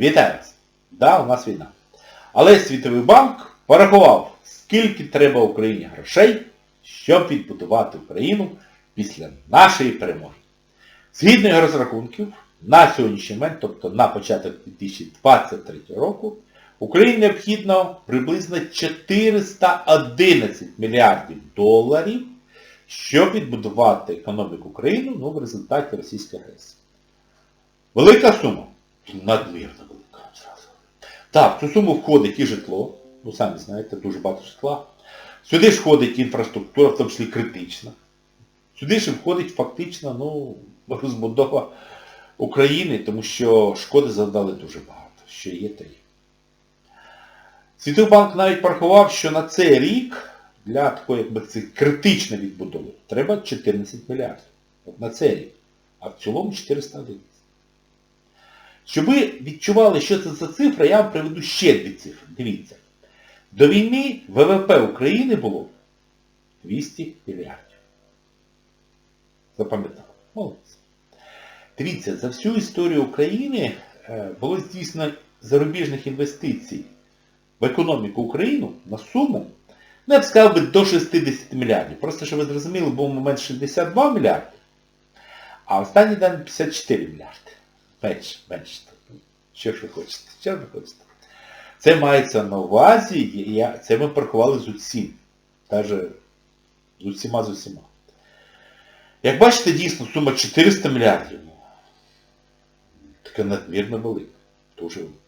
Вітаю вас! Да, у нас війна. Але Світовий банк порахував, скільки треба Україні грошей, щоб відбудувати Україну після нашої перемоги. Згідно його розрахунків, на сьогоднішній момент, тобто на початок 2023 року, Україні необхідно приблизно 411 мільярдів доларів, щоб відбудувати економіку України ну, в результаті російської агресії. Велика сума. Зразу. Так, в цю суму входить і житло, ну самі знаєте, дуже багато житла. Сюди ж входить інфраструктура, в тому числі критична. Сюди ж входить фактично ну, розбудова України, тому що шкоди завдали дуже багато. Що є, то є. Світовий банк навіть порахував, що на цей рік для такої якби критичної відбудови треба 14 мільярдів. От на цей рік. А в цілому 411. Щоб ви відчували, що це за цифра, я вам приведу ще дві цифри. Дивіться. До війни ВВП України було 200 мільярдів. Запам'ятали. Молодці. Дивіться, за всю історію України е, було здійснено зарубіжних інвестицій в економіку України на суму, ну я б сказав би, до 60 мільярдів. Просто, щоб ви зрозуміли, був момент 62 мільярди, а останній день 54 мільярди. Менше, менше. Що ж ви хочете? Що ж ви хочете? Це мається на увазі, я, це ми порахували з усім. Даже з усіма з усіма. Як бачите, дійсно, сума 400 мільярдів. Така надмірно велика. Дуже велика.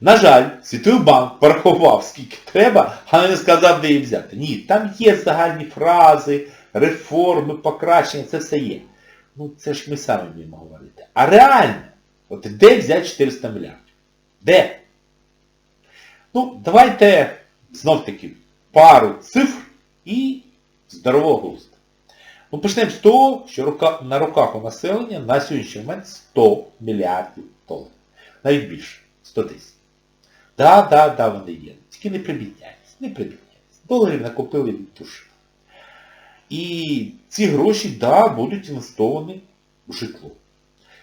На жаль, Світовий банк порахував, скільки треба, але не сказав, де її взяти. Ні, там є загальні фрази, реформи, покращення, це все є. Ну це ж ми самі вміємо говорити. А реально, от де взяти 400 мільярдів? Де? Ну, давайте знов-таки пару цифр і здорового глузду. Ну, почнемо з того, що на руках у населення на сьогоднішній момент 100 мільярдів доларів. Навіть більше. 100 тисяч. Да, да, да, вони є. Тільки не прибідняйтесь, не прибідняйтесь. Доларів накопили від душі. І ці гроші, да, будуть інвестовані в житло.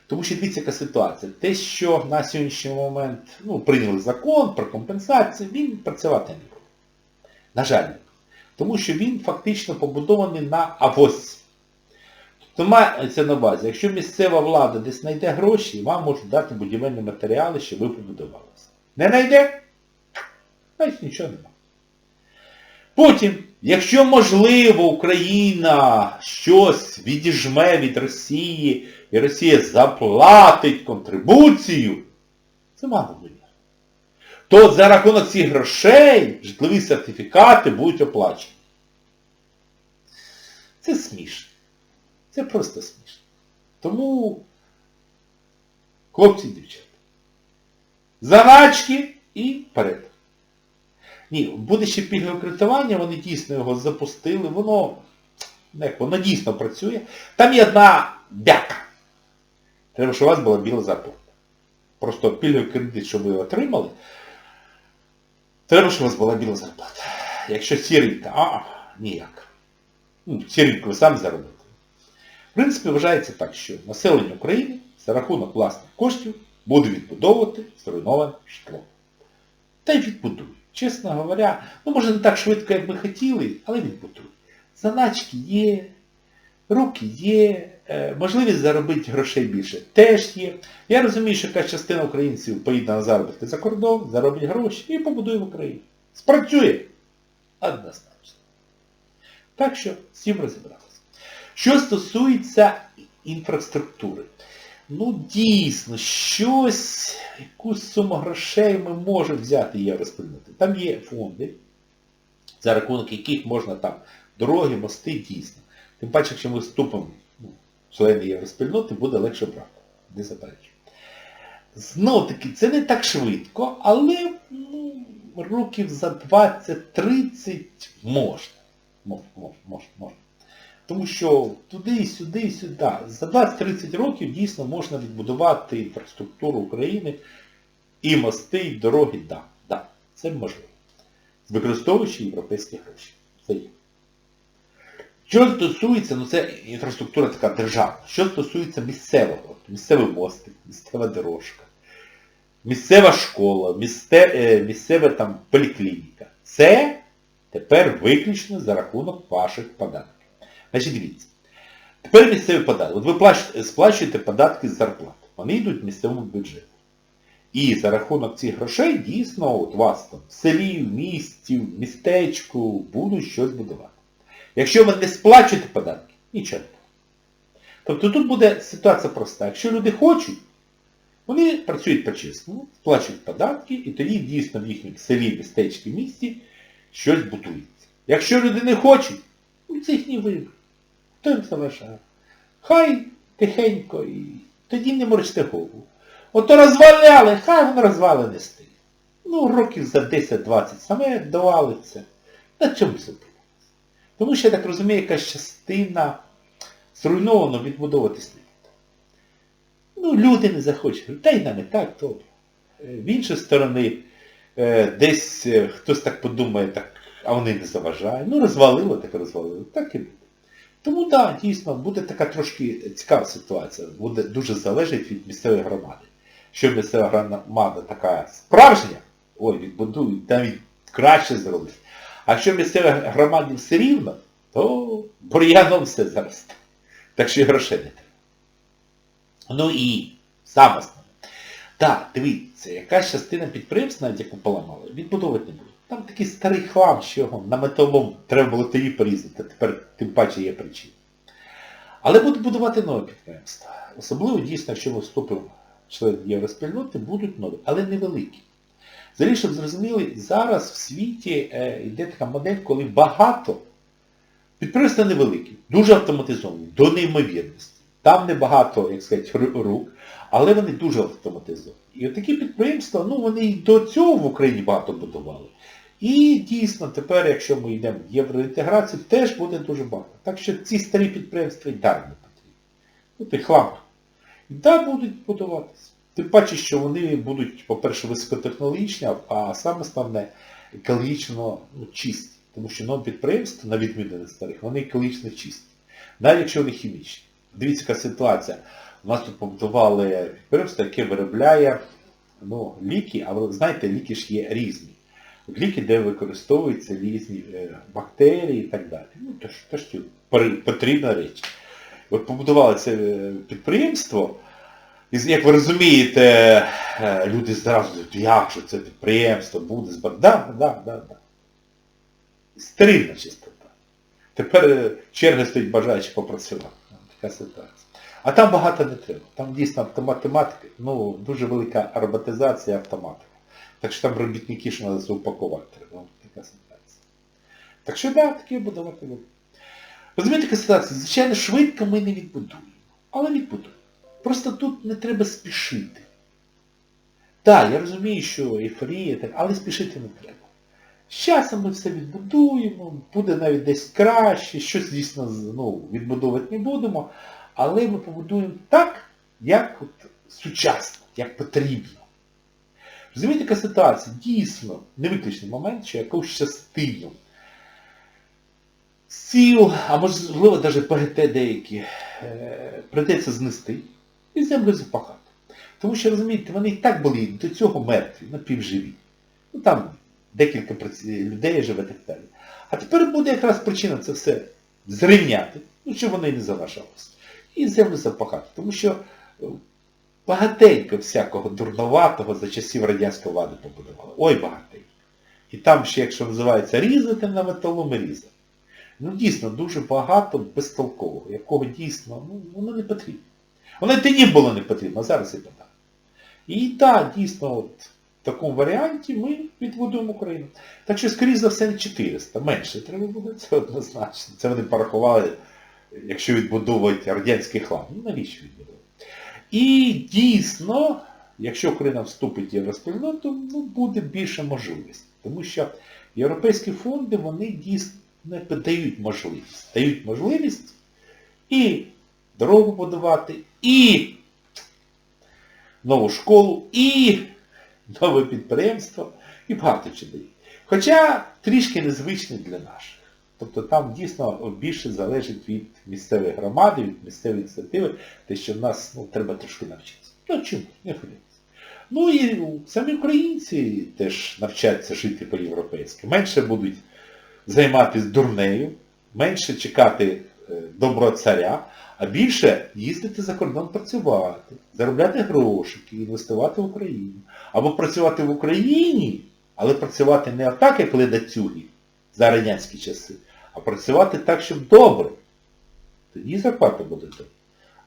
Тому що дивіться, яка ситуація. Те, що на сьогоднішній момент ну, прийняли закон про компенсацію, він працювати не буде. На жаль. Тому що він фактично побудований на авось. Тобто мається на увазі, якщо місцева влада десь знайде гроші, вам можуть дати будівельні матеріали, щоб ви побудувалися. Не знайде? Значить нічого нема. Потім, якщо можливо Україна щось відіжме від Росії, і Росія заплатить контрибуцію, це мало буде. То за рахунок цих грошей житлові сертифікати будуть оплачені. Це смішно. Це просто смішно. Тому, хлопці і дівчата, заначки і вперед. Ні, буде ще пільгове кредитування, вони дійсно його запустили, воно, як, воно дійсно працює. Там є одна бяка. Треба, щоб у вас була біла зарплата. Просто пільговий кредит, щоб ви отримали, треба, щоб у вас була біла зарплата. Якщо сіренька, а, ніяк. Ну, сіреньку ви самі заробите. В принципі, вважається так, що населення України за рахунок власних коштів буде відбудовувати зруйноване житло. Та й відбудує. Чесно говоря, ну може не так швидко, як би хотіли, але він відбудує. Заначки є, руки є, е, можливість заробити грошей більше теж є. Я розумію, що якась частина українців поїде на заробітки за кордон, заробить гроші і побудує в Україні. Спрацює. Однозначно. Так що всім розібралися. Що стосується інфраструктури. Ну дійсно, щось, якусь суму грошей ми можемо взяти і розпильнути. Там є фонди, за рахунок яких можна там дороги, мости, дійсно. Тим паче, якщо ми вступимо ну, члени євроспільноти, буде легше брати. Не заперечую. Знов таки, це не так швидко, але ну, років за 20-30 можна. Можна, можна, можна, можна. Тому що туди, сюди, сюди. За 20-30 років дійсно можна відбудувати інфраструктуру України і мости, і дороги, так, да, да, це можливо. Використовуючи європейські гроші. Це є. Що стосується, ну це інфраструктура така державна, що стосується місцевого, місцевий мостик, місцева дорожка. місцева школа, місце, е, місцева там поліклініка. Це тепер виключно за рахунок ваших податків. Значить, дивіться. Тепер місцеві податки. От ви сплачуєте податки з зарплат. Вони йдуть в місцевому бюджеті. І за рахунок цих грошей дійсно от вас там в селі, в місті, в містечку будуть щось будувати. Якщо ви не сплачуєте податки, нічого. Тобто тут буде ситуація проста. Якщо люди хочуть, вони працюють по-чесному, сплачують податки, і тоді дійсно в їхньому селі, містечку, місті щось будується. Якщо люди не хочуть, ну це їхній вибір. Хто їм залишає? Хай тихенько і тоді не морочте голову. Ото розваляли, хай воно розвалене стоїть. Ну, років за 10-20 саме довалиться. На чому це буде? Тому що, я так розумію, якась частина зруйновано відбудовуватись не буде. Ну, люди не захочуть. Та й нам і так добре. Е, В іншій сторони, е, десь е, хтось так подумає, так, а вони не заважають. Ну, розвалило, так розвалило. Так і буде. Тому так, да, дійсно, буде така трошки цікава ситуація. Буде дуже залежить від місцевої громади. Якщо місцева громада така справжня, ой, відбудують, навіть краще зроблять. А якщо місцевій громаді все рівно, то бур'яном все заросте. Так що і грошей не треба. Ну і саме основне. Так, дивіться, якась частина підприємств, навіть яку поламали, відбудовувати не буде. Там такий старий хлам, що його на металом треба було тоді порізати, тепер тим паче є причина. Але будуть будувати нові підприємства. Особливо дійсно, якщо ми вступимо член євроспільноти, будуть нові, але невеликі. Взагалі, щоб зрозуміли, зараз в світі е, йде така модель, коли багато підприємства невеликі, дуже автоматизовані, до неймовірності. Там небагато, як сказати, рук, але вони дуже автоматизовані. І от такі підприємства, ну вони і до цього в Україні багато будували. І дійсно тепер, якщо ми йдемо в євроінтеграцію, теж буде дуже багато. Так що ці старі підприємства і далі не потрібні. Ну, ти хлам. І далі будуть будуватися. Тим паче, що вони будуть, по-перше, високотехнологічні, а саме основне, екологічно ну, чисті. Тому що нові підприємства, на відміну від старих, вони екологічно чисті. Навіть якщо вони хімічні. Дивіться, яка ситуація. У нас тут побудували підприємство, яке виробляє ну, ліки, а знаєте, ліки ж є різні. Ліки, де використовуються різні е, бактерії і так далі. Ну, то ж, то ж потрібна річ. От побудували це е, підприємство, і, як ви розумієте, е, люди зразу кажуть, як же це підприємство буде збирати. Да, да, да, да. Стерильна чистота. Тепер черги стоїть бажаючи попрацювати. Така ситуація. А там багато не треба. Там дійсно автоматика, ну, дуже велика роботизація автоматика. Так що там робітники, що треба заупакувати треба. От така ситуація. Так що да, таке будувати буде. Розумієте, така ситуація? Звичайно, швидко ми не відбудуємо. Але відбудуємо. Просто тут не треба спішити. Так, я розумію, що ейфорія, але спішити не треба. З часом ми все відбудуємо, буде навіть десь краще, щось дійсно ну, відбудовувати не будемо, але ми побудуємо так, як от, сучасно, як потрібно. Розумієте, яка ситуація? Дійсно, невиключний момент, що якусь частину сіл, а можливо навіть ПГТ деякі, е, придеться знести і землю запахати. Тому що, розумієте, вони і так були до цього мертві, напівживі. Ну там декілька людей живе так далі. А тепер буде якраз причина це все зрівняти, ну щоб вони не залишалися. І землю запахати. Тому що багатенько всякого дурноватого за часів радянської влади побудували. Ой, багатенько. І там ще, якщо називається різати на металом і різати. Ну дійсно дуже багато безтолкового, якого дійсно, ну, воно не потрібно. Воно і тоді було не потрібно, а зараз і так. І так, дійсно, от, в такому варіанті ми відбудуємо Україну. Так що, скоріш за все, не 400, менше треба буде, це однозначно. Це вони порахували, якщо відбудовують радянський хлам. Ну навіщо відбудовувати? І дійсно, якщо Україна вступить в євроспільноту, ну, буде більше можливостей. Тому що європейські фонди, вони дійсно дають можливість. Дають можливість і дорогу будувати, і нову школу, і нове підприємство, і багато чого дають. Хоча трішки незвичний для наших. Тобто там дійсно більше залежить від місцевої громади, від місцевої ініціативи, те, що в нас ну, треба трошки навчитися. Ну чому? Не хвилюйтесь. Ну і самі українці теж навчаться жити по-європейськи. Менше будуть займатися дурнею, менше чекати е, доброго царя, а більше їздити за кордон працювати, заробляти грошики, інвестувати в Україну. Або працювати в Україні, але працювати не так, як ледацюги за радянські часи, а працювати так, щоб добре. Тоді зарплата буде добре.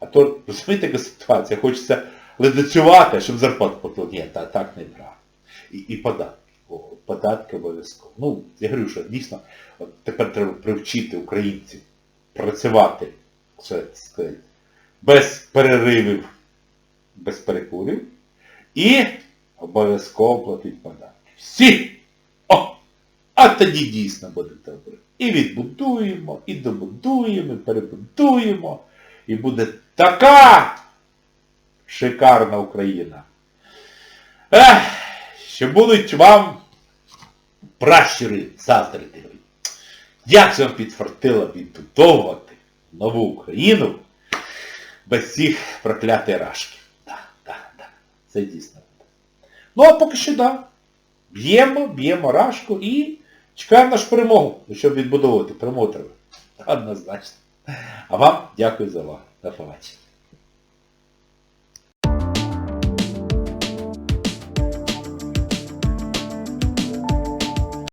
А то, розумієте, яка ситуація, хочеться ледацювати, щоб зарплату платили. Ні, та, так не правильно. І, і податки. О, податки обов'язково. Ну, я говорю, що дійсно от тепер треба привчити українців працювати це, сказати, без переривів, без перекурів і обов'язково платити податки. Всі! О! А тоді дійсно буде добре. І відбудуємо, і добудуємо, і перебудуємо. І буде така шикарна Україна. Ех, що будуть вам пращури заздрити. Як це вам підфартило відбудовувати нову Україну без цих проклятих рашків? Так, так, так. Це дійсно. Ну а поки що так. Б'ємо, б'ємо рашку і чекаємо нашу перемогу, щоб відбудовувати. Перемогу треба. Однозначно. А вам дякую за увагу. До побачення.